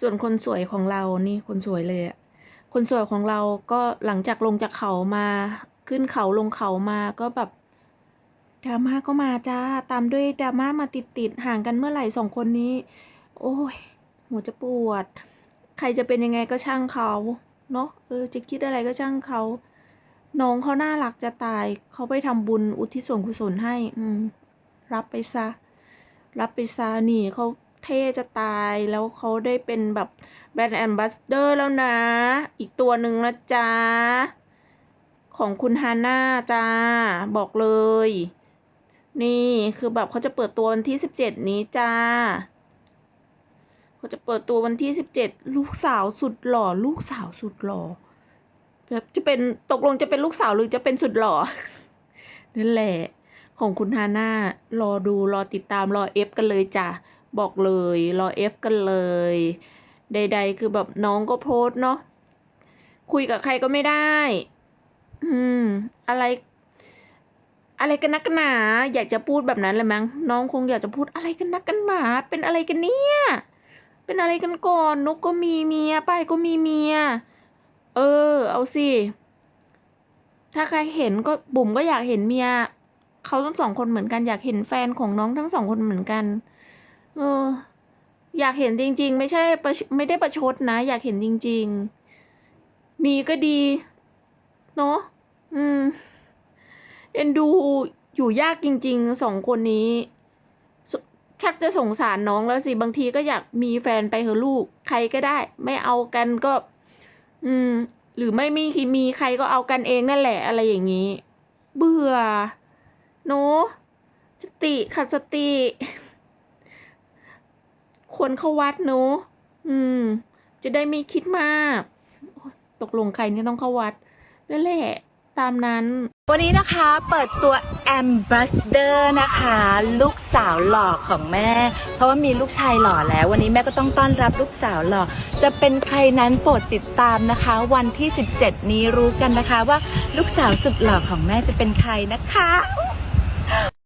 ส่วนคนสวยของเรานี่คนสวยเลยอะคนสวยของเราก็หลังจากลงจากเขามาขึ้นเขาลงเขามาก็แบบดราม่าก็มาจ้า ตามด้วยดราม่ามาติดติดๆห่างกันเมื่อไหร่สองคนนี้ โอ้ยหัวจะปวด ใครจะเป็นยังไงก็ช่างเขาเนาะเออจะคิดอะไรก็ช่างเขาน้องเขาน่ารักจะตายเขาไปทำบุญอุทิศส่วนกุศลให้ อืม รับไปซะ รับไปซะนี่เขา เท่จะตาย แล้วเขาได้เป็นแบบแบรนด์แอมบาสเดอร์แล้วนะ อีกตัวหนึ่งนะจ๊ะ ของคุณฮาน่าจ้า บอกเลย นี่คือแบบเขาจะเปิดตัววันที่สิบเจ็ดนี้จ้าเขาจะเปิดตัววันที่สิบเจ็ดลูกสาวสุดหล่อ ลูกสาวสุดหล่อแบบจะเป็นตกลงจะเป็นลูกสาวหรือจะเป็นสุดหล่อนั่นแหละ ของคุณฮาน่ารอดูรอติดตามรอเอฟกันเลยจ้ะ บอกเลยรอเอฟกันเลย ใด ๆ คือแบบน้องก็โพสเนาะคุยกับใครก็ไม่ได้ อืม อะไร อะไรกันนักกันหนา อยากจะพูดแบบนั้นเลยมั้งน้องคงอยากจะพูดอะไรกันนักกันหนา เป็นอะไรกันเนี่ย เป็นอะไรกันก่อนนุกก็มีเมียป้ายก็มีเมีย เออ เอาสิถ้าใครเห็นก็บุ๋มก็อยากเห็นเมียเขาทั้งสองคนเหมือนกันอยากเห็นแฟนของน้องทั้งสองคนเหมือนกัน เออ อยากเห็นจริง ๆ ไม่ใช่ประไม่ได้ประชดนะ อยากเห็นจริง ๆ มีก็ดี เนาะอืมเอ็นดูอยู่ยากจริงๆสองคนนี้ชักจะสงสารน้องแล้วสิ บางทีก็อยากมีแฟนไปเถอะลูก ใครก็ได้ ไม่เอากันก็ อืม หรือไม่มีมีใครก็เอากันเองนั่นแหละอะไรอย่างนี้ เบื่อเนสติขัดสติ ควรเข้าวัดเนอะอืม จะได้ไม่คิดมาก ตกลงใครเนี่ยต้องเข้าวัดนั่นแหละ ตามนั้น วันนี้นะคะเปิดตัว Ambassador นะคะ ลูกสาวหล่อของแม่ เพราะว่ามีลูกชายหล่อแล้ว วันนี้แม่ก็ต้องต้อนรับลูกสาวหล่อ จะเป็นใครนั้นโปรดติดตามนะคะ วันที่ 17 นี้รู้กันนะคะว่าลูกสาวสุดหล่อของแม่จะเป็นใครนะคะ